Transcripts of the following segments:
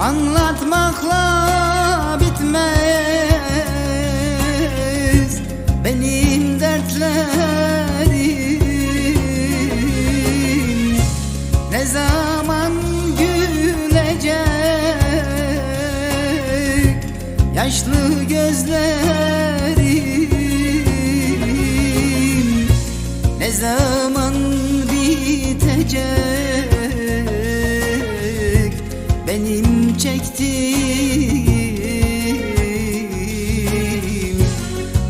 Anlatmakla bitmez Benim dertlerim. Ne zaman gülecek Yaşlı gözlerim? Ne zaman bitecek Çektiğim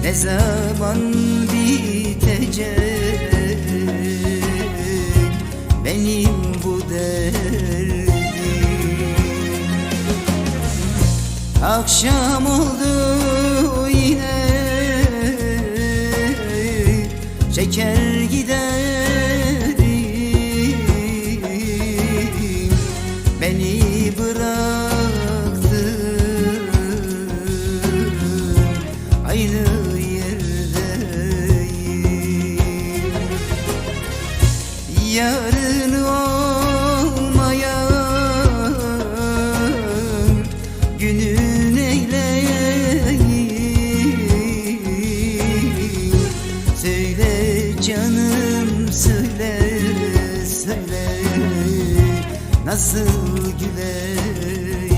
Ne zaman bitecek Benim bu derdim? Akşam oldu Aynı yerdeyim. Yarın olmayan günün eyleyim. Söyle canım söyle söyle. Nasıl güleyim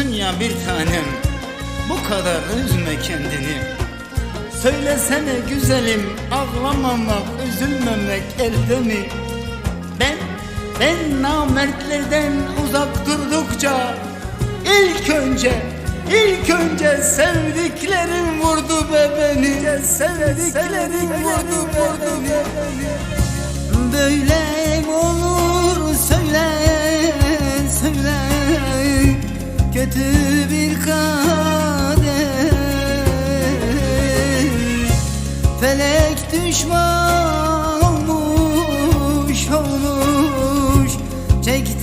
diyorsun ya bir tanem Bu kadar üzme kendini. Söylesene güzelim ağlamamak, üzülmemek elde mi? Ben, ben namertlerden uzak durdukça ilk önce, ilk önce sevdiklerim vurdu be beni. Sevdiklerim vurdu be beni. Böyle Kötü bir kader. Felek düşman olmuş olmuş Çektiğim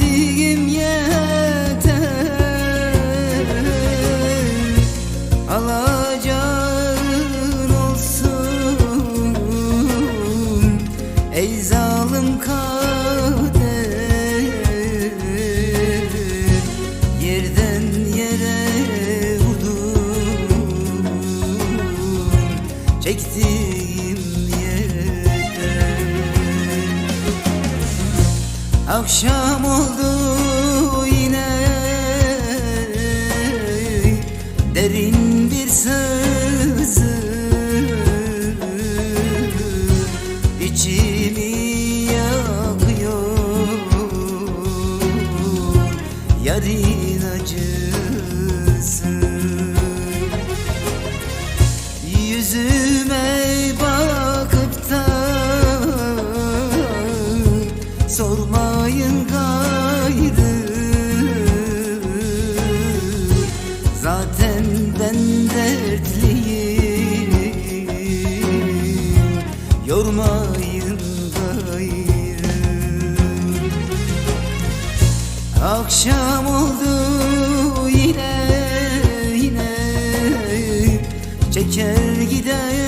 Akşam oldu yine. Derin bir sızı. İçimi yakıyor. Yarın acısı Zaten ben dertliyim. Yormayın gayrı Akşam oldu yine yine. Çeker gider.